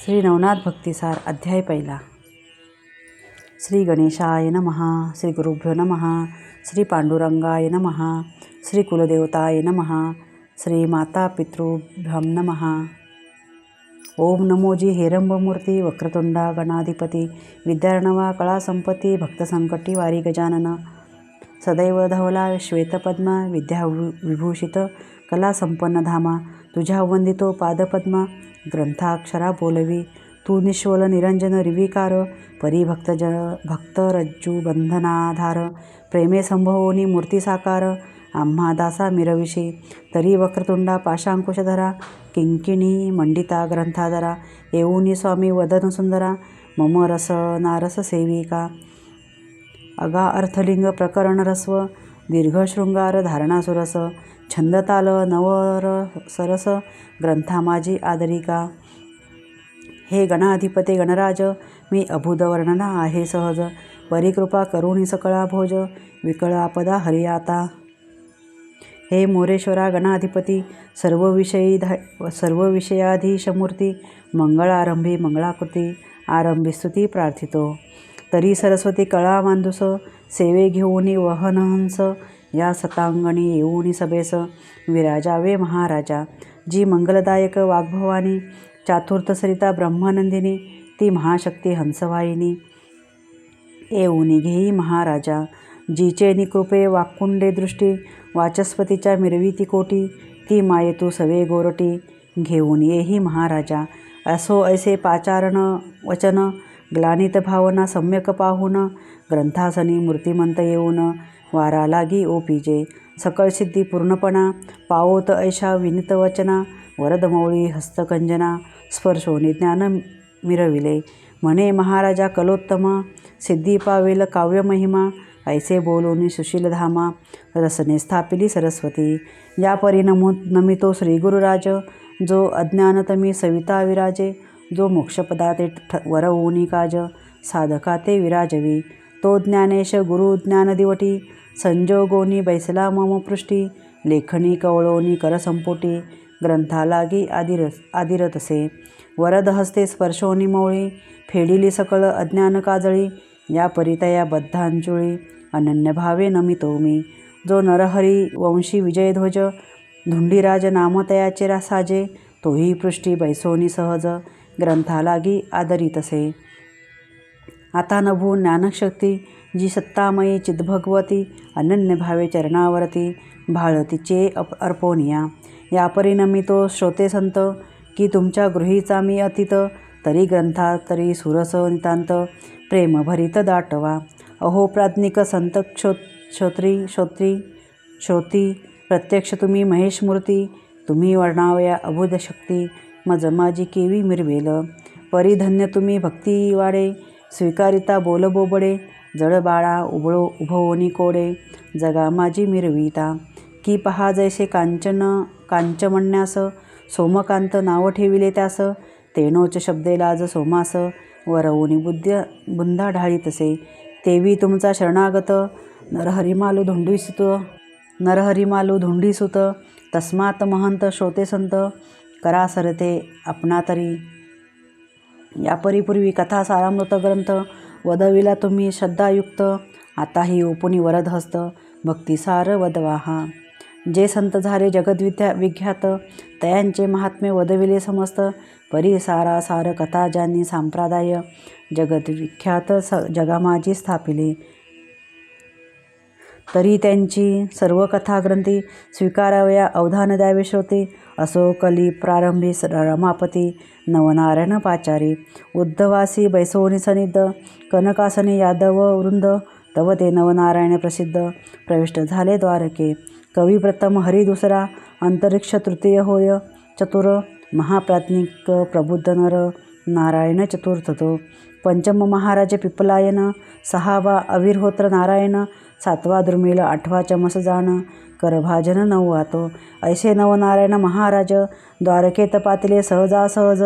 श्री नवनाथ भक्तिसार अध्याय पहिला. श्री गणेशाय नमः श्री गुरुभ्यो नमः श्री पांडुरंगाय नमः श्री कुलदेवताय नमः श्री माता पितृभ्यम नमः. ओम नमोजी हेरंबमूर्ती वक्रतुंडा गणाधिपती विद्यार्णवा कळासंपती भक्तसंकटी वारी गजानन सदैव धवला श्वेतपद्मा विद्या विभूषित कलासंपन्नधामा तुझ्या वंदितो पादपद्मा ग्रंथाक्षरा बोलवी तू निश्वल निरंजन रिविकार परिभक्तज भक्तज भक्तरज्जू बंधनाधार प्रेमे संभवोनी मूर्ती साकार आम्हा दासा मिरविषी तरी वक्रतुंडा पाशांकुशधरा किंकिणी मंडिता ग्रंथाधरा येऊनी स्वामी वदन सुंदरा मम रस नारस सेविका अगा अर्थलिंग प्रकरण रस्व दीर्घशृंगार धारणासुरस धारणा सुरस छंदताल नवर सरस ग्रंथामाजी आदरिका। हे गणाधिपते गणराज मी अभुद वर्णना आहे सहज परिकृपा करुणी सकळा भोज विकळापदा हरियाता। हे मोरेश्वरा गणाधिपती सर्व विषयी धा सर्व विषयाधीशमूर्ती मंगळारंभी मंगळाकृती आरंभी स्तुती प्रार्थितो। तरी सरस्वती कळा मांधुस सेवे घेऊनी वहनहंस या सतांगणी येऊनी सभेस. विराजावे महाराजा जी मंगलदायक वाग्भवानी चातुर्थ सरिता ब्रह्मानंदिनी ती महाशक्ती हंसवाहिनी. येऊनी घेई महाराजा जीचे निकृपे वाकुंडे दृष्टी वाचस्पतीच्या मिरविती कोटी ती मायेतू सवे गोरटी. घेऊन येही महाराजा असो ऐसे पाचारण वचन ग्लानित भावना सम्यक पाहून ग्रंथासनी मूर्तिमंत येऊन वारा लागी ओपीजे सकळ सिद्धी पूर्णपणा पावोत ऐशा विनित वचना वरदमौळी हस्तकंजना स्पर्शोनी ज्ञान मिरविले. म्हणे महाराजा कलोत्तमा सिद्धी पावेल काव्यमहिमा ऐसे बोलोनी सुशीलधामा रसने स्थापिली सरस्वती. या परी नमो नमितो श्रीगुरुराज जो अज्ञानतमी सविता विराजे जो मोक्षपदाते ठ वरवूनी काज साधका ते विराजवी। तो ज्ञानेश गुरु ज्ञानदिवटी संजोगोनी बैसला मम पृष्टी लेखनी कवळोनी करसंपुटी ग्रंथालागी आदिरस आदिरतसे। वरद हस्ते स्पर्शोनी मौळी फेडिली सकळ अज्ञान काजळी या परितया बद्धांचुळी अनन्यभावे नमितो मी जो नरहरी वंशी विजयध्वज धुंडीराज नामतयाचे साजे तोही पृष्ठी बैसोनी सहज। ग्रंथालागी आदरितसे आता नभू ज्ञानशक्ती जी सत्तामयी चिद्भगवती अनन्य भावे चरणावरती भाळतीचे अप अर्पोनिया या परिणमितो श्रोते संत की तुमच्या गृहीचा मी अतीत तरी ग्रंथा तरी सुरस नितांत प्रेमभरित दाटवा अहो प्राज्ञिक संत क्षो श्रोत्री श्रोत्री श्रोती प्रत्यक्ष तुम्ही महेशमूर्ती तुम्ही वर्णावया अबुध शक्ती मज माझी केवी मिरवेल. परिधन्य तुम्ही भक्ती वाडे. स्वीकारिता बोलबोबडे जडबाळा उबळो उभवोनी कोडे. जगा माझी मिरविता. की पहा जैसे कांचन कांचमण्यास सोमकांत नाव ठेविले त्यास. तेणोच शब्दे लाज सोमास. वरवूनी बुद्ध बुंदा ढाळीतसे तेवी तुमचा शरणागत. नरहरिमालू धुंडीसुत. नरहरिमालू धुंडीसुत. तस्मात महंत श्रोते संत. करा सरते आपणा तरी. या परिपूर्वी कथा सारामृत ग्रंथ वदविला तुम्ही श्रद्धायुक्त. आताही ओपुनी वरद हस्त भक्तिसार वदवाहा. जे संत झाले जगद्विद्या विख्यात तयांचे महात्म्य वदविले समस्त. परी सारा सार कथा ज्यांनी सांप्रदाय जगद्विख्यात स जगामाजी स्थापिले. तरी त्यांची सर्व कथाग्रंथी स्वीकारावया अवधान द्यावे श्रोते असो कली प्रारंभी स- रमापती नवनारायण पाचारी उद्धवासी बैसोनी सनिद्ध कनकासनी यादव वृंद तव ते नवनारायण प्रसिद्ध. प्रविष्ट झाले द्वारके. कवी प्रथम हरी दुसरा अंतरिक्ष तृतीय होय चतुर महाप्राज्ञिक प्रबुद्ध नर नारायण चतुर्थ तो पंचम महाराज पिपलायन सहावा अविर्होत्र नारायण सातवा दुर्मिळ आठवा चमस जाण करभाजन नववातो ऐसे नवनारायण महाराज द्वारकेत पातले सहजासहज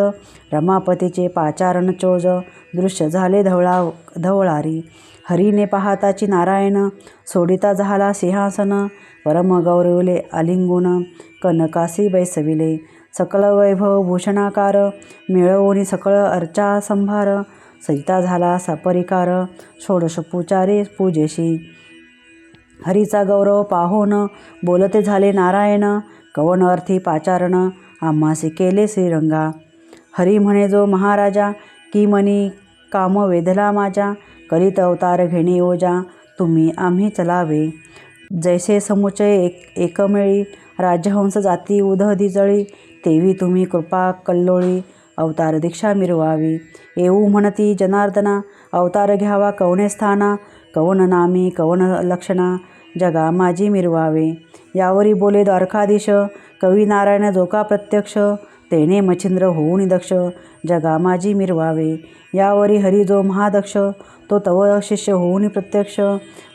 रमापतीचे पाचारण चोज दृश्य झाले धवळा धवळारी. हरीने पाहताची नारायण सोडिता झाला सिंहासन परम गौरवले आलिंगुण कनकासी बैसविले. सकळ वैभव भूषणाकार मिळवून सकळ अर्चा संभार सजिता झाला सपरिकार षोडश पुचारे पूजेशी. हरीचा गौरव पाहोन बोलते झाले नारायण कवन अर्थी पाचारण आम्हासी केले श्रीरंगा. हरी म्हणे जो महाराजा की मनी काम वेधला माझ्या करीत अवतार घेणे ओजा तुम्ही आम्ही चलावे. जैसे समुचय एक एकमेळी राजहंस जाती उध जळी तेवी तुम्ही कृपा कल्लोळी अवतार दीक्षा मिरवावी. येऊ म्हणती जनार्दना अवतार घ्यावा कवणे स्थाना कवन नामी कवन लक्षणा जगा माझी मिरवावे. यावरी बोले द्वारकाधीश कवी नारायण जोका प्रत्यक्ष तेने मच्छिंद्र होऊन दक्ष जगा माझी मिरवावे. यावरी हरी जो महादक्ष तो तव शिष्य होऊन प्रत्यक्ष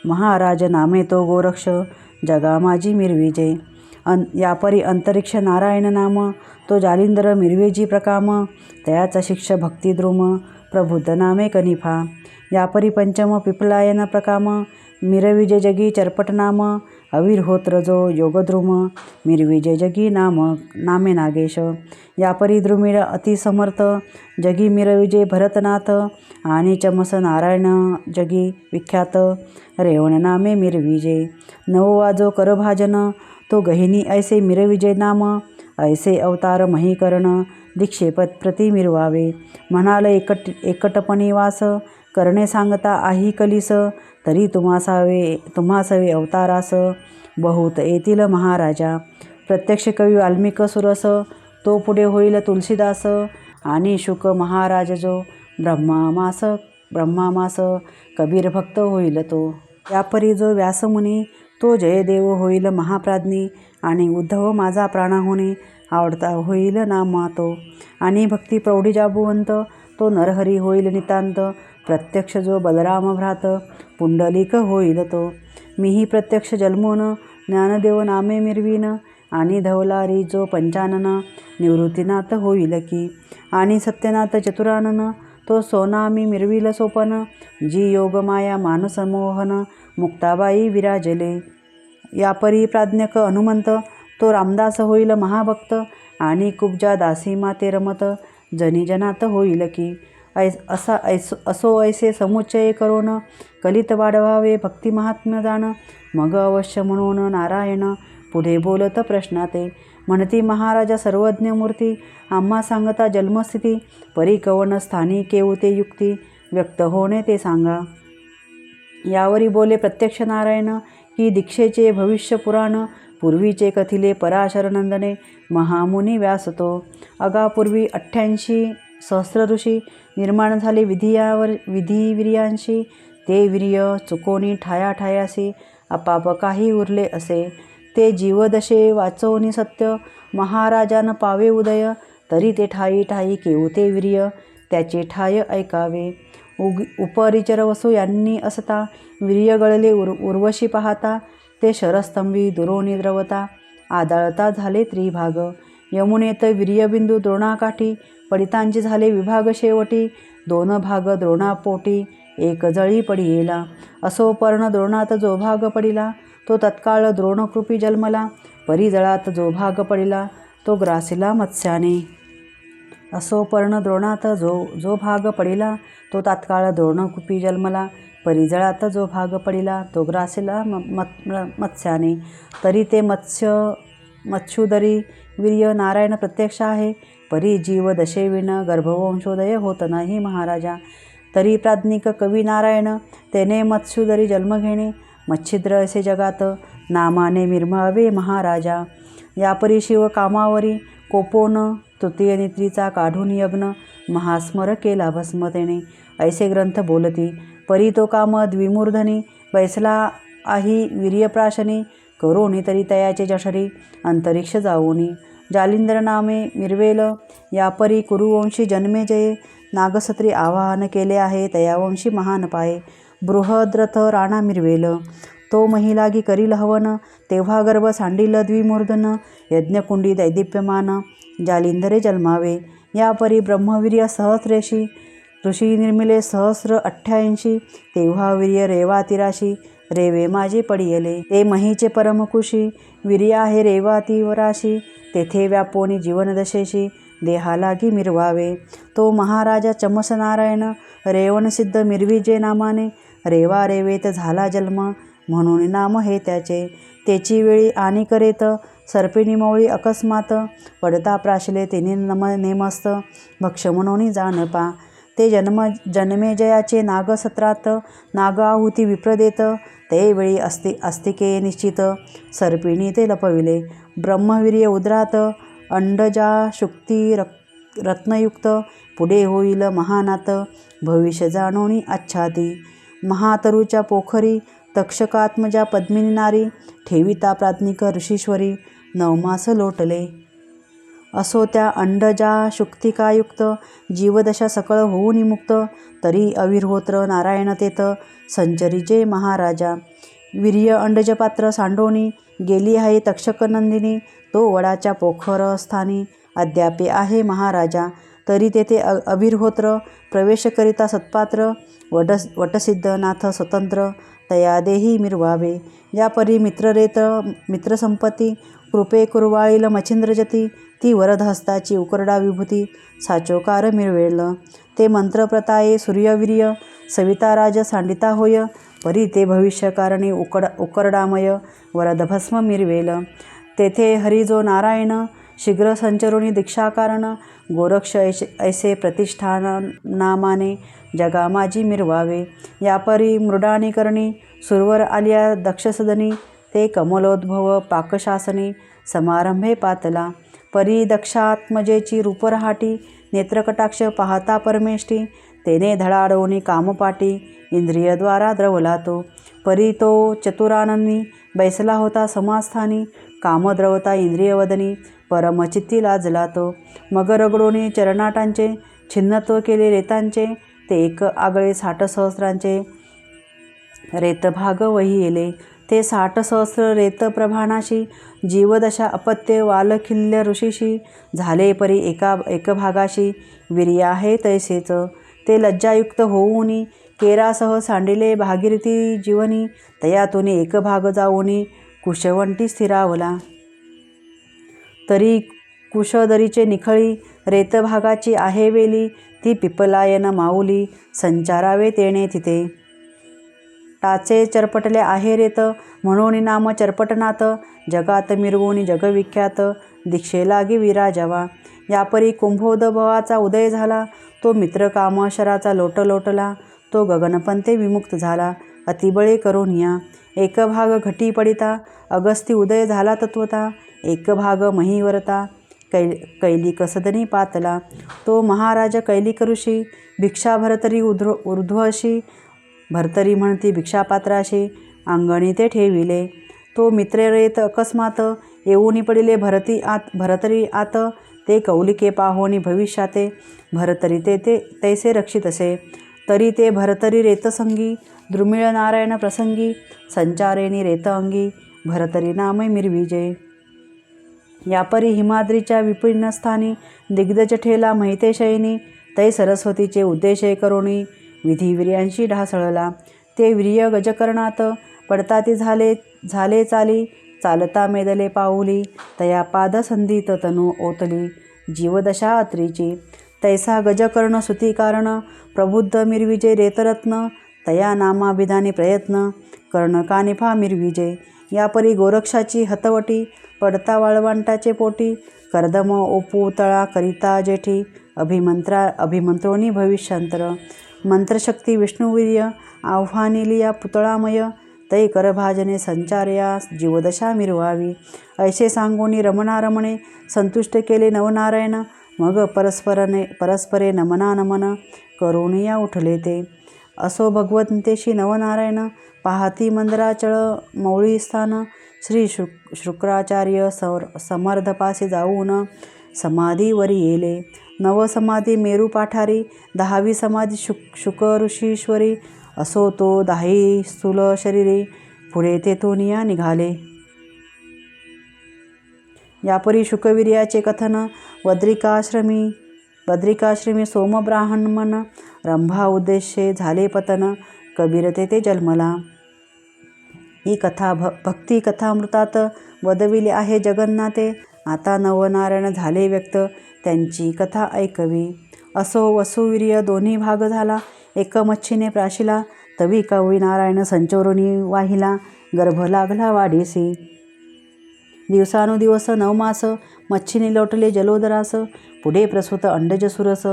महाराज नामे तो गोरक्ष जगा माझी मिरविजे. अन यापरी अंतरिक्ष नारायण नाम तो जालिंदर मिरवेजी प्रकाम तयाचा शिक्ष भक्तिद्रुम प्रबुद्ध नामे कनिफा. यापरी पंचम पिपलायन प्रकाम मिरविजय जगी चरपट नाम अविर्होत्र जो योगद्रुम मिरविजय जगी नाम नामे नागेश. यापरी द्रुमिळ अतिसमर्थ जगी मिरविजय भरतनाथ आणि चमस नारायण जगी विख्यात रेवण नामे मिरविजय नववा जो करभाजन तो गहिनी ऐसे मिरविजय नाम ऐसे अवतार मही करण दीक्षेपत प्रति मिरवावे. म्हणाल एकट एकटपणी वास करणे सांगता आही कलिस तरी तुम्हासावे तुम्हासवे अवतारास. बहुत येतील महाराजा. प्रत्यक्ष कवी वाल्मिक सुरस तो पुढे होईल तुलसीदास. आणि शुक महाराज जो ब्रह्मामास ब्रह्मामास कबीर भक्त होईल तो. यापरी जो व्यासमुनी तो जयदेव होईल महाप्राज्ञी आणि उद्धव माझा प्राणाहुने आवडता होईल नाम तो आणि भक्ती प्रौढी जाबुवंत तो नरहरी होईल नितांत. प्रत्यक्ष जो बलराम भ्रात पुंडलिक होईल तो. मीही प्रत्यक्ष जन्मोन ज्ञानदेव नामे मिरवीन. आणि धवलारी जो पंचानन निवृत्तीनाथ होईल की. आणि सत्यनाथ चतुरानन तो सोनामी मिरविल सोपन. जी योगमाया मानसमोहन मुक्ताबाई विराजले. यापरी प्राज्ञक हनुमंत तो रामदास होईल महाभक्त आणि कुब्जा दासी माते रमत जनीजनात होईल की. ऐ असा ऐस असो ऐसे समुच्चय करून कलित वाढवावे भक्ती महात्म्य जाण. मग अवश्य म्हणून नारायण पुढे बोलत प्रश्नाते म्हणती महाराजा सर्वज्ञ मूर्ती आम्हा सांगता जन्मस्थिती परिकवन स्थानी केवते युक्ती व्यक्त होणे ते सांगा. यावरी बोले प्रत्यक्ष नारायण की दीक्षेचे भविष्य पुराण पूर्वीचे कथिले पराशर नंदने महामुनी व्यासतो. अगापूर्वी अठ्ठ्याऐंशी सहस्र ऋषी निर्माण झाले विधियावर विधिवीर्यांशी. ते वीर्य चुकोनी ठाया ठायासी आपाप काही उरले असे. ते जीवदशे वाचवणी सत्य महाराजान पावे उदय तरी ते ठाई ठाई केवते वीर्य त्याचे ठाय ऐकावे. उग उपरिचर वसू यांनी असता वीर्यगळले उर उर्वशी पाहता ते शरस्तंभी दुरोनी द्रवता आदळता झाले त्रिभाग. यमुनेत वीर्यबिंदू द्रोणाकाठी पडितांचे झाले विभाग शेवटी दोन भाग द्रोणापोटी एक जळी पडियेला असो पर्ण द्रोणात जो भाग पडिला तो तत्काळ द्रोणकृपी जन्मला परिजळात जो भाग पडिला तो ग्रासिला मत्स्याने. असो पर्ण द्रोणात जो जो भाग पडिला तो तात्काळ द्रोणकुपी जन्मला. परिजळात जो भाग पडिला तो ग्रासिला म मत्स्याने. तरी ते मत्स्य मच्छुदरी वीर्य नारायण प्रत्यक्ष आहे. परी जीव दशेविण गर्भवंशोदय होत नाही महाराजा. तरी प्राज्ञिक कवी नारायण त्याने मत्स्युदरी जन्म घेणे. मच्छिद्र असे जगात नामाने मिरमावे महाराजा. यापरी शिव कामावरी कोपोन तृतीय नेत्रीचा काढून यज्ञ महास्मर केला भस्मतेने. ऐसे ग्रंथ बोलती परी तो काम द्विमूर्धनी बैसला आही वीर्यप्राशनी करोनी तरी तयाचे जठरी अंतरिक्ष जाऊनी. जालिंद्र नामे मिरवेल यापरी कुरुवंशी जन्मे जये. नागसत्री आवाहन केले आहे तयावंशी महान पाये. बृहद्रथ राणा मिरवेल तो महिलागी करील हवन तेव्हा गर्भ सांडील द्विमूर्धन यज्ञकुंडी दैदिप्यमान. जालिंधरे जन्मावे. यापरी ब्रह्मवीर्य सहस्रेशी ऋषी निर्मिले सहस्र अठ्ठ्याऐंशी तेव्हा वीर्य रेवातिराशी रेवे माझे पडियले. ते महीचे परमकुशी वीर्य आहे रेवातिवराशी तेथे व्यापोनी जीवनदशेशी देहालागी मिरवावे. तो महाराजा चमसनारायण रेवणसिद्ध मिरविजे नामाने रेवा रेवेत झाला जन्म म्हणून नाम हे त्याचे. त्याची वेळी आणि करेत सर्पिणीमोळी अकस्मात पडता प्राशले तिने नम नेमस्त. भक्ष म्हणून जानपा ते जन्म जन्मे जयाचे नाग नाग आहुती विप्रदेत. ते वेळी अस्ति अस्तिके निश्चित. सर्पिणी ते लपविले. ब्रह्मवीर्य उद्रात अंडजा शुक्ती रक रत्नयुक्त. पुढे होईल महानात भविष्य जाणोनी आच्छादी. महातरूच्या पोखरी तक्षकात्मजा पद्मिनी नारी. ठेविता प्राज्ञिक ऋषीश्वरी. नवमास लोटले. असो त्या अंडजा शुक्तिकायुक्त जीवदशा सकळ होऊ मुक्त तरी अविर्होत्र नारायण तेथ संचरीचे महाराजा. वीर्य अंडजपात्र सांडोनी गेली आहे तक्षकनंदिनी तो वडाच्या पोखर स्थानी अद्यापे आहे महाराजा. तरी तेथे अ अविर्होत्र प्रवेशकरिता सत्पात्र वट वटसिद्धनाथ स्वतंत्र तया देही मिरवावे. या परी मित्ररेत मित्रसंपत्ती कृपे कुरवाळील मच्छिंद्रजती ती वरदहस्ताची उकरडा विभूती साचोकार मिळवेल ते मंत्रप्रताये सूर्यवीर्य सविताराज सांडिता होय परी ते भविष्यकारणी उकड उकरडामय वरदभस्म मिरवेल तेथे हरिजो नारायण शीघ्र संचरुणी दीक्षाकारण गोरक्ष ऐसे ऐसे प्रतिष्ठान नामाने मिरवावे. यापरी मृडानी करणी सुरवर आलिया दक्षसदनी ते कमलोद्भव पाकशासनी समारंभे पातला. परिदक्षात्मजेची रूपरहाटी नेत्रकटाक्ष पाहता परमेष्टी तेने धडाडवणी कामपाटी इंद्रियद्वारा द्रवला तो परी तो चतुरानंदी बैसला होता समास्थानी कामद्रवता इंद्रियवदनी परमचित्ती लाजला तो मगरगडोनी चरणाटांचे छिन्नत्व केले रेतांचे ते एक आगळे साठ सहस्रांचे रेतभाग वही येले. ते साठ सहस्र रेत प्रभाणाशी जीवदशा अपत्य वालखिल्य ऋषीशी झाले परी एका एकभागाशी. वीर्य आहे तैसेच. ते लज्जायुक्त होऊनी केरासह सांडिले भागीरथी जीवनी तयातून एक भाग जाऊनी कुशवंटी स्थिरावला. तरी कुशदरीचे निखळी रेतभागाची आहे वेली ती पिपलायन माऊली संचारावे तेणे तिथे. टाचे चरपटले आहेरेत म्हणून नाम चरपटनात जगात मिरवून जगविख्यात दीक्षेलागी विराजवा. यापरी कुंभोदभवाचा उदय झाला तो मित्र कामाशराचा लोट लोटला तो गगनपंते विमुक्त झाला अतिबळे करून या. एक भाग घटी पडिता अगस्ती उदय झाला तत्वता एक भाग महीवरता कै कैलिक सदनी पातला. तो महाराज कैलिक ऋषी भिक्षा भरतरी उध्र ऊर्ध्वशी भरतरी म्हणती भिक्षापात्राशी अंगणी ते ठेविले. तो मित्रेरेत अकस्मात येऊनी पडिले. भरती आत भरतरी आत ते कौलिके पाहोनी भविष्याते भरतरी ते ते तैसे रक्षित असे. तरी ते भरतरी रेतसंगी द्रुमिळ नारायण प्रसंगी संचारेणी रेत अंगी भरतरी नामे मिरविजे. यापरी हिमाद्रीच्या विपिनस्थानी दिग्गज ठेला महितेशयनी तै सरस्वतीचे उद्देशय करोणी विधिवीर्यांशी ढासळला. ते वीर्य गजकरणात पडता ते झाले झाले चाली चालता मेदले पाऊली तया पादसंधीत तनू ओतली. जीवदशा अत्रीची. तैसा गजकर्ण सुतीकारण प्रबुद्ध मिरविजे रेतरत्न तया नामाभिधानी प्रयत्न कर्णकानिफा मिरविजे. यापरी गोरक्षाची हतवटी पडता वाळवंटाचे पोटी कर्दम ओपू तळा करिता जेठी अभिमंत्रा अभिमंत्रोनी भविष्यांतर. मंत्रशक्ती विष्णुवीर्य आव्हानिलिया पुतळामय तै करभाजने संचारया जीवदशा मिरवावी. ऐसे सांगोनी रमणा रमणे संतुष्ट केले नवनारायण मग परस्परने परस्परे नमना नमन करुणिया उठले ते. असो भगवंतेशी नवनारायण पाहती मंदराचळ मौळी स्थान श्री शु शुक्राचार्य सौर समर्थपासी जाऊन समाधीवरी येले. नवसमाधी मेरू पाठारी दहावी समाधी शुक शुक ऋषीश्वरी असो तो दाही स्थूल शरीरे. पुढे तेथून या निघाले. यापरी शुकवीर्याचे कथन वद्रिकाश्रमी बद्रिकाश्रमी सोमब्राह्मण रंभा उद्देशे झाले पतन कबीर ते जन्मला. ही कथा भ भक्ती कथामृतात वदविली आहे जगन्नाथे. आता नवनारायण झाले व्यक्त. त्यांची कथा ऐकवी. असो वसुवीर्य दोन्ही भाग झाला. एक मच्छीने प्राशिला तवी कवी नारायण संचोरुनी वाहिला. गर्भ लागला वाढीसी. दिवसानुदिवस नवमास मच्छीने लोटले जलोदरास. पुढे प्रसूत अंडजसुरस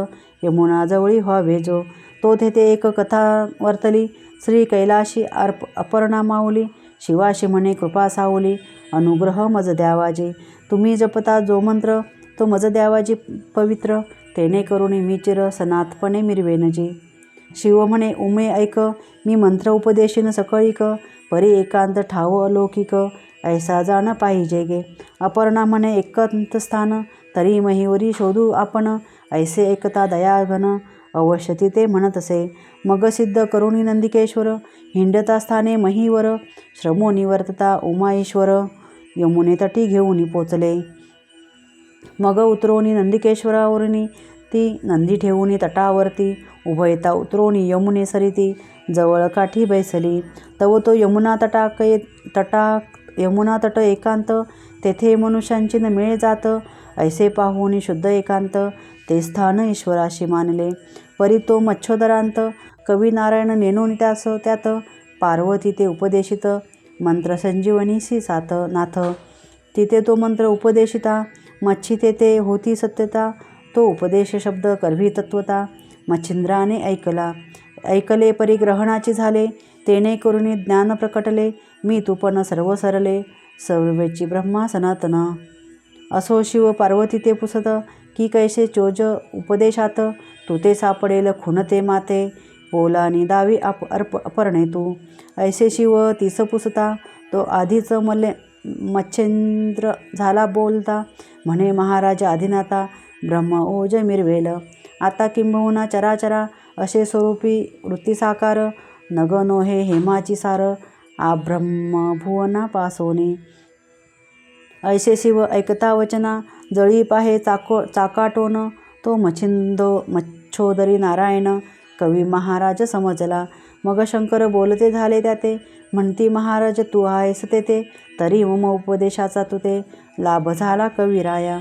यमुनाजवळी व्हावे जो. तो तेथे एक कथा वर्तली. श्री कैलाशी अर्प अपर्णा माऊली. शिवाशी म्हणे कृपा सावली. अनुग्रह मज द्यावाजे तुम्ही जपता जो मंत्र तो मज द्यावाजी पवित्र तेने करुणी मी चिर सनातपणे मिरवेनजी शिव म्हणे उमे ऐक मी मंत्र उपदेशीन सकळीक परी एकांत ठाव अलौकिक ऐसा जाण पाहिजे गे. अपर्णा म्हणे एकांत स्थान तरी महिवरी शोधू आपण ऐसे एकता दयाघन अवश्य ते म्हणत असे मग सिद्ध करुणी नंदिकेश्वर हिंडता स्थाने महीवर श्रमो निवर्तता उमाईश्वर यमुने तटी घेऊन पोचले. मग उतरोनी नंदिकेश्वरावरनी ती नंदी ठेवूनी तटावरती उभयता उतरोनी यमुने सरिती जवळ काठी बैसली. तव तो यमुना तटाक तटा यमुना तट एकांत तेथे मनुष्यांची न मिळे जात ऐसे पाहून शुद्ध एकांत ते स्थान ईश्वराशी मानले. परी तो मच्छोदरांत कवी नारायण नेनून त्यास त्यात पार्वती ते उपदेशित मंत्र संजीवनीसी साथ नाथ. तिथे तो मंत्र उपदेशिता मच्छी तेथे होती सत्यता तो उपदेश शब्द करभी तत्वता. मच्छिंद्राने ऐकला ऐकले परिग्रहणाचे झाले तेने करुणी ज्ञान प्रकटले मी तुपन सर्व सरले सर्वेची ब्रह्मा सनातन. असो शिव पार्वती ते पुसत की कैसे चोज उपदेशात तू ते सापडेल खुनते माते बोलानी दावी अप अर्प अपर्णे तू. ऐसे शिव तिस पुसता. तो आधीच मले मच्छेंद्र झाला बोलता. म्हणे महाराज आदिनाथा ब्रह्म ओज मिरवेल आता किंबहुना चराचरा असे स्वरूपी वृत्ती साकार नगनो हे हेमाची सार आ ब्रह्म भुवना पासोने. ऐसे शिव ऐकता वचना जळी पाहे चाको चाकाटोन. तो मच्छिंदो मच्छोदरी नारायण कवी महाराज समजला. मग शंकर बोलते झाले त्याते. म्हणती महाराज तू आहेस तेथे तरी मम उपदेशाचा तुते. लाभ झाला कविराया.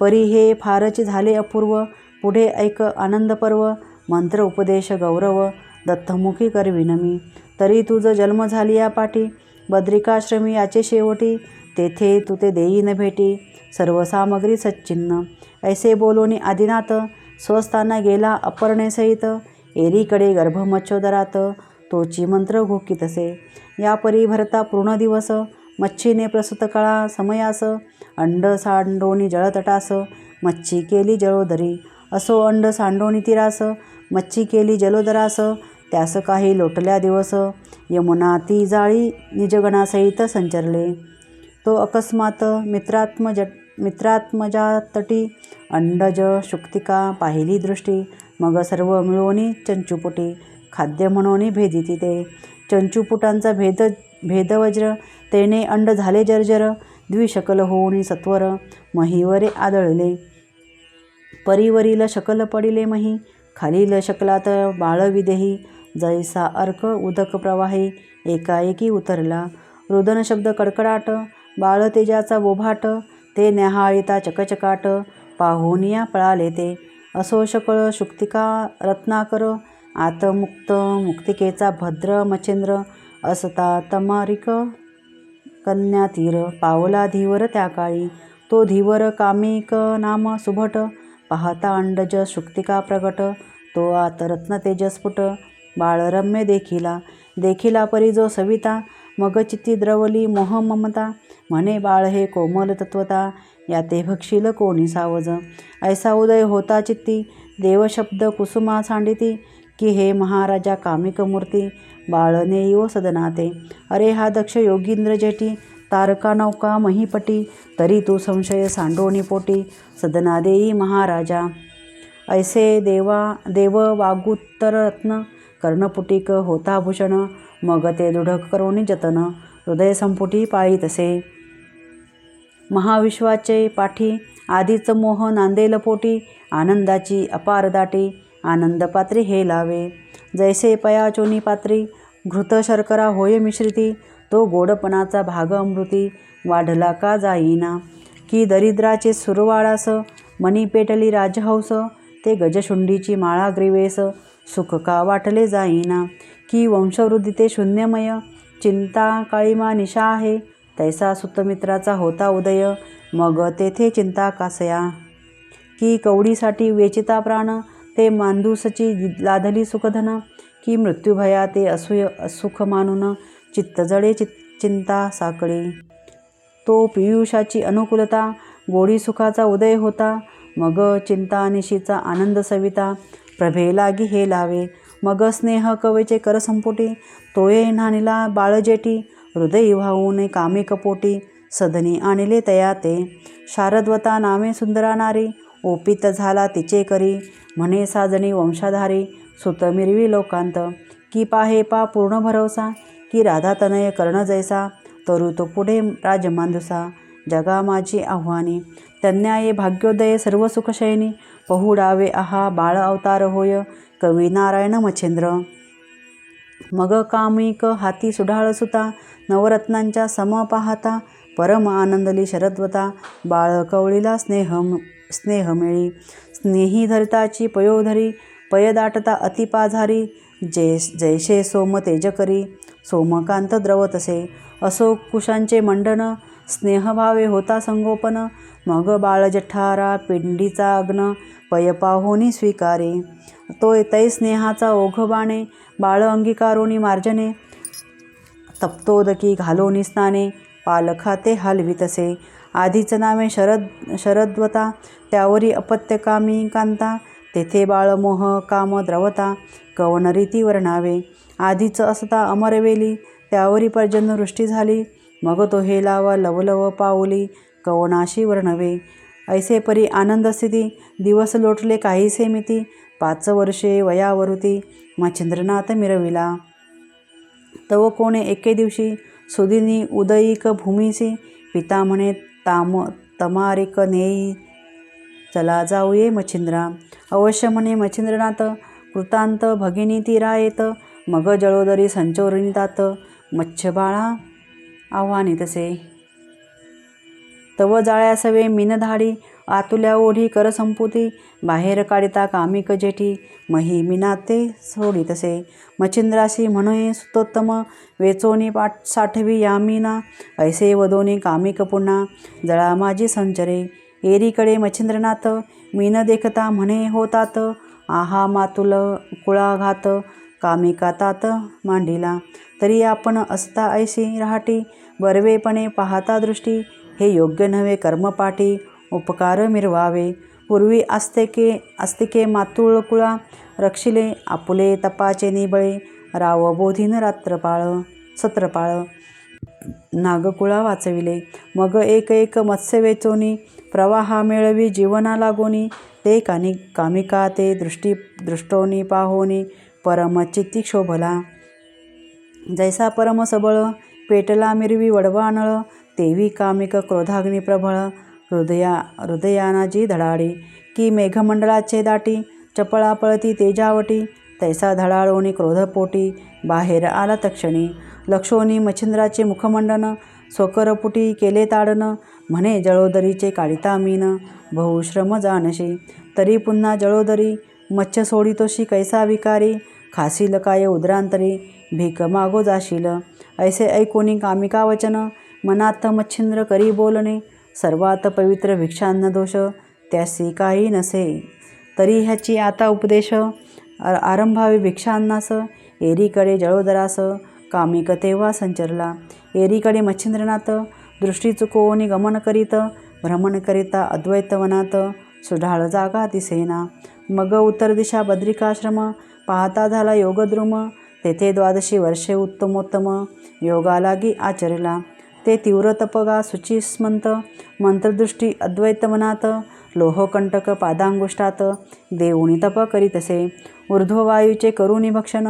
परी हे फारच झाले अपूर्व. पुढे ऐक आनंद पर्व. मंत्र उपदेश गौरव. दत्तमुखी करविन मी. तरी तुझं जन्म झाली या पाठी. बद्रिकाश्रमी याचे शेवटी. तेथे तू ते देईन भेटी. सर्व सामग्री सच्चिन्न. ऐसे बोलोनी आदिनाथ. स्वस्थाना गेला अपर्णेसहित. एरीकडे गर्भमच्छोदरात तोची मंत्र घोकितसे या परी भरता पूर्ण दिवस मच्छीने प्रसूत काळा समयास अंड सांडोनी जळतटास मच्छी केली जळोदरी. असो अंड सांडोनी तिरास मच्छी केली जलोदरास त्यास काही लोटल्या दिवस यमुना ती जाळी निजगणासहित संचरले. तो अकस्मात मित्रात्मज मित्रात्मजातटी अंडज शुक्तिका पाहिली दृष्टी मग सर्व मिळवणी चंचुपुटी खाद्य म्हणून भेदिती ते चंचुपुटांचा भेद भेदवज्र तेने अंड झाले जर्जर द्विशकल होऊन सत्वर महीवरे आदळले. परीवरील शकल पडिले मही खालील शकलात बाळविदेही जैसा अर्क उदक प्रवाही एकाएकी उतरला. रुदन शब्द कडकडाट बाळ तेजाचा बोभाट ते न्याहाळिता चकचकाट पाहुनिया पळाले ते. असोशकळ शुक्तिका रत्नाकर आतमुक्त मुक्तिकेचा भद्र मच्छिंद्र असता तमारिक कन्या तीर पावला धीवर त्या काळी तो धीवर कामिक नाम सुभट पाहता अंडज शुक्तिका प्रगट तो आत रत्न तेजस्फुट बाळरम्य देखिला देखिला परी जो सविता मग चित्ती द्रवली मोह ममता म्हणे बाळ हे कोमल तत्वता या ते भक्षील कोणी सावज. ऐसा उदय होता चित्ती देवशब्द कुसुमा सांडिती की हे महाराजा कामिक मूर्ती बाळने यो सदनाते. अरे हा दक्ष योगींद्र जेटी तारका नौका महीपटी तरी तू संशय सांडोणी पोटी सदना देई महाराजा. ऐसे देवा देव वागुत्तर रत्न कर्णपुटिक होता भूषण मग ते दृढ करोनी जतन हृदय संपुटी पाळी तसे. महाविश्वाचे पाठी आधीच मोह नांदेल पोटी आनंदाची अपार दाटी आनंदपात्री हे लावे. जैसे पयाचोनी पात्री घृत शर्करा होय मिश्रिती तो गोडपणाचा भाग अमृती वाढला का जाईना. की दरिद्राचे सुरवाळास मनी पेटली राजहंस ते गजशुंडीची माळा ग्रीवेस सुख का वाटले जाईना. की वंशवृद्धी ते शून्यमय चिंता काळीमा निशा आहे तैसा सुतमित्राचा होता उदय. मग तेथे चिंता कासया. की कवडीसाठी वेचिता प्राण ते मांदूसची लाधली सुखधन की मृत्यूभया ते असूय असुख मानून चित्तजडे चित चिंता साकळे. तो पियुषाची अनुकूलता गोडी सुखाचा उदय होता. मग चिंता निशीचा आनंद सविता प्रभे लागी हे लावे. मग स्नेह कवेचे कर संपुटी तोये नानीला बाळजेटी हृदय वाहून कामी कपोटी सदनी आणले तया ते शारदवता नामे सुंदरानारी ओपित झाला तिचे करी म्हणे साजणी वंशाधारी सुत मिरवी लोकांत की पाहे पा पूर्ण भरवसा की राधा तनय कर्ण जैसा तरू तो पुढे राजमांदुसा जगा माझी आव्हाने तन्याये भाग्योदय सर्व सुखशयनी पहुडावे आहा बाळ अवतार होय कवी नारायण मच्छेंद्र मग कामिक हाती सुढाळ सुता नवरत्नांच्या सम पाहता परम आनंदली शरद्वता बाळ कवळीला स्नेह स्नेहमेळी स्नेही धरिताची पयोधरी पयदाटता अतिपाझारी जय जैशे सोम तेजकरी सोमकांत द्रवतसे. असो कुशांचे मंडन स्नेहभावे होता संगोपन मग बाळ जठारा पिंडीचा अग्न पय पाहोनी स्वीकारे. तोय तै स्नेहाचा ओघ बाणे बाळ अंगीकारोनी मार्जने. तप्तोदकी घालोनी स्नाने पालखाते हलवितसे आधीच नावे शरद शरद्वता त्यावरी अपत्यकामी कांता. तेथे बाळमोह काम द्रवता कवनरीती वर्णावे आधीच असता अमरवेली त्यावरी पर्जन्यवृष्टी झाली. मग तो हेलावा लवलव पाऊली कवनाशी वर्णवे ऐसे परी आनंदस्थिती दिवस लोटले काहीसे मिती पाच वर्षे वयावरुती मच्छिंद्रनाथ मिरविला. तव कोणे एके दिवशी सुदिनी उदयिक भूमीसी पिता म्हणे ताम तमारिक नेई चला जाऊये मच्छिंद्रा. अवश्य म्हणे मच्छिंद्रनाथ कृतांत भगिनी तीरा येत मग जळोदरी संचोरणीतात मच्छबाळा आव्हाने तसे तव जाळ्या सवे मीनधाडी आतुल्या ओढी कर संपुती बाहेर काढिता कामिक जेठी मही मिनाते सोडी तसे मच्छिंद्राशी म्हणे सुतोत्तम वेचोनी पाठ साठवी यामिना ऐसे वदोनी कामिक पुन्हा जळा माझी संचरे. एरीकडे मच्छिंद्रनाथ मीन देखता म्हणे होतात आहा मातुल कुळाघात कामिकातात मांडिला. तरी आपण असता ऐशी रहाटी बरवेपणे पाहता दृष्टी हे योग्य नव्हे कर्मपाठी उपकार मिरवावे पूर्वी आस्तिके आस्तिके मातुळकुळा रक्षिले आपुले तपाचे निबळे राव बोधीन रात्रपाळ सत्रपाळ नागकुळा वाचविले मग एक एक मत्स्य वेचोनी प्रवाहा मिळवी जीवना लागोनी ते कानी कामिका ते दृष्टी दृष्टोनी पाहोनी परमचित्ती क्षोभला जैसा परम सबळ पेटला मिरवी वडवा तेवी कामिक क्रोधाग्निप्रभळ हृदया हृदयानाची धडाडी की मेघमंडळाचे दाटी चपळा पळती तेजावटी तैसा धडाळोनी क्रोधपोटी बाहेर आला तक्षणी लक्षोनी मच्छिंद्राचे मुखमंडन स्वकरपुटी केले ताडन म्हणे जळोदरीचे काढिता मीन बहुश्रम जानशी तरी पुन्हा जळोदरी मच्छ सोडितोशी कैसा विकारी खासील काय उदरांतरी भीक मागो जाशील ऐसे ऐकोनी कामिका वचन मनात मच्छिंद्र करी बोलणे सर्वात पवित्र भिक्षान्न दोष त्यासी काही नसे. तरी ह्याची आता उपदेश आ- आरंभावी भिक्षान्नास एरीकडे जळोदरास कामिक तेव्हा संचरला. एरीकडे मच्छिंद्रनाथ दृष्टी चुकवून गमन करीत भ्रमण करिता अद्वैतवनात सुढाळ जागा दिसेना. मग उत्तर दिशा बद्रिकाश्रम पाहता झाला योगद्रुम तेथे द्वादशी वर्षे उत्तमोत्तम योगा लागी आचरला. ते तीव्र तपगा सुचिस्मंत मंत्रदृष्टी अद्वैतमनात लोहकंटक पादांगुष्टात देऊनी तप करीतसे ऊर्ध्ववायूचे करुणी भक्षण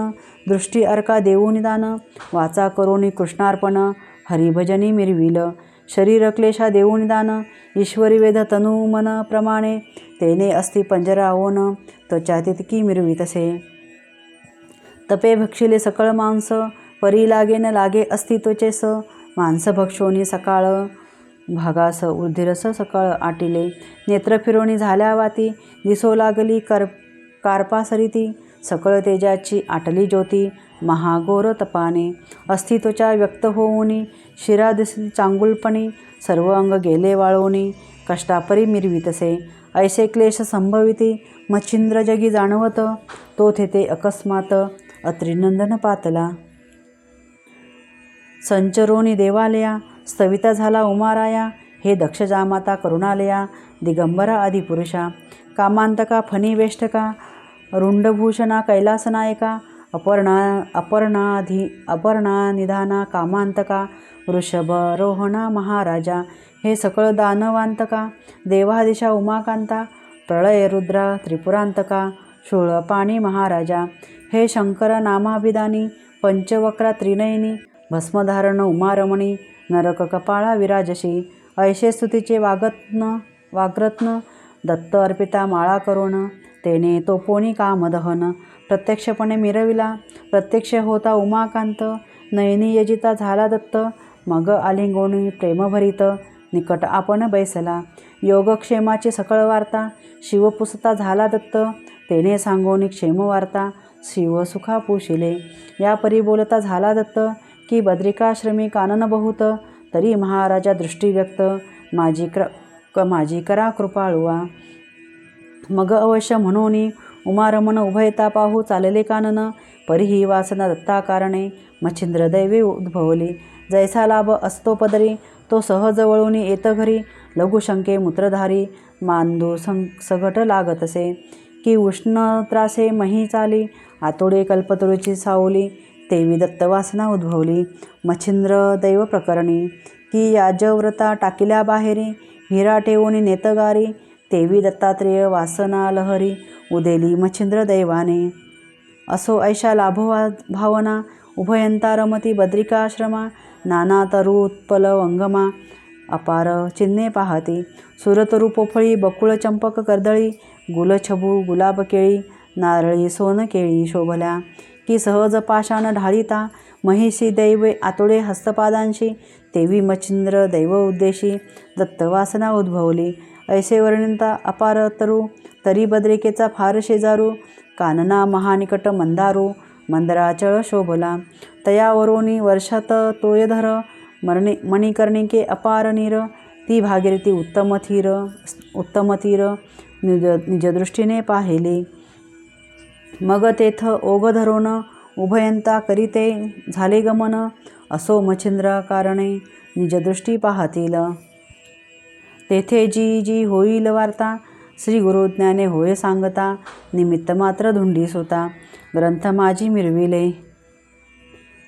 दृष्टी अर्का देऊनी दान वाचा करुणी कृष्णार्पण हरिभजनी मिरविल शरीर क्लेशा देऊनी दान ईश्वरी वेद तनु मन प्रमाणे तेने अस्ति पंजराओन त्वचा तितकी मिरवितसे. तपे भक्षिले सकळ मांस परी लागे लागे अस्तित्वचे स मांसभक्षोनी सकाळ भागास उर्धिरस सकाळ आटिले. नेत्र फिरवणी झाल्या वाती दिसो लागली कर कार्पासरिती. सकळ तेजाची आटली ज्योती महागोर तपाने. अस्तित्वच्या व्यक्त होऊनी शिरा दिसली चांगुलपणी. सर्व अंग गेले वाळवणी कष्टापरी मिरवितसे. ऐसे क्लेश संभविती मच्छिंद्र जगी जाणवत. तो थेते अकस्मात अत्रिनंदन पातला. संचरोनी देवालया स्थविता झाला उमाराया हे दक्षजामाता करुणालया दिगंबरा आदिपुरुषा कामांतका फणीवेष्टका रुंडभूषणा कैलासनायका अपर्णा अपर्णाधी अपर्णा निधाना कामांतका वृषभरोहणा महाराजा हे सकळ दानवांतका देवादिशा उमाकांता प्रळय रुद्रा त्रिपुरांतका शूळपाणी महाराजा हे शंकर नामाभिदानी पंचवक्रा त्रिनयनी भस्मधारण उमारमणी नरक कपाळा विराजशी ऐशे स्तुतीचे वागत्न वाग्रत्न दत्त अर्पिता माळा करुण तेने तो पोणी कामदहन प्रत्यक्षपणे मिरविला प्रत्यक्ष होता उमाकांत नयनी यजिता झाला दत्त मग आलिंगोणी प्रेमभरित निकट आपण बैसला योगक्षेमाची सकळ वार्ता शिवपुसता झाला दत्त तेने सांगोनी क्षेमवार्ता शिवसुखा पुशिले या परी बोलता झाला दत्त की बद्रिकाश्रमी कानन बहुत तरी महाराजा दृष्टी व्यक्त माझी क्र क माझी करा कृपाळुवा. मग अवश्य म्हणून उमारमन उभयता पाहू चालले कानन परिही वासना दत्ताकारणे मच्छिंद्र दैवे उद्भवली. जैसा लाभ असतो पदरी तो सहज वळून येत घरी. लघुशंके मूत्रधारी मांदू सं सगट लागतसे. की उष्ण त्रासे मही चाली आतोडे कल्पतरुची सावली. तेवी दत्तवासना उद्भवली. मच्छिंद्र दैव प्रकरणी. की याजव्रता टाकिल्या बाहेरी हिरा ठेवून नेतगारी तेवी दत्तात्रेय वासना लहरी उदेली मच्छिंद्र दैवाने. असो ऐशा लाभवा भावना उभयंता रमती बद्रिकाश्रमा नाना तरु उत्पल अंगमा अपार चिन्हे पाहती. सुरतरू पोफळी बकुळ चंपक कर्दळी गुलछबू गुलाब केळी नारळी सोन केळी शोभल्या. की सहज पाषाण ढाळीता. महिषी दैवे आतोडे हस्तपादांशी तेवी मच्छिंद्र दैव उद्देशी दत्तवासना उद्भवली. ऐसे वर्णिता अपार तरु तरी बद्रिकेचा फार शेजारू कानना महानिकट मंदारू मंदराचळ शोभला. तयावरोनी वर्षात तोयधर मरणी मणिकर्णिके अपार नीर ती भागीरथी उत्तम थीर उत्तम निज निजदृष्टीने पाहिली. मग तेथ ओघ धरून उभयंता करीते झाले गमन असो मच्छिंद्र कारणे निजदृष्टी पाहतील. तेथे जी जी होईल वार्ता श्री गुरुज्ञाने होय सांगता निमित्त मात्र धुंडीस होता ग्रंथ माझी मिरविले.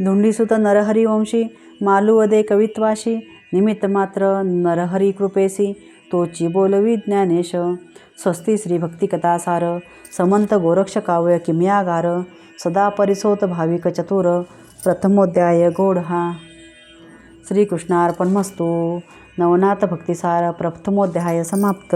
धुंडीसुत नरहरी वंशी मालुवदे कवित्वाशी निमित्त मात्र नरहरी कृपेसी तोची बोलवी ज्ञानेश स्वस्ती श्री भक्तिकथासार समंत गोरक्ष काव्य किमयागार सदा परिसोत भाविक चतुर प्रथमोध्याय गोड हा श्रीकृष्णार्पणमस्तू। नवनाथ भक्तिसार प्रथमोध्याय समाप्त।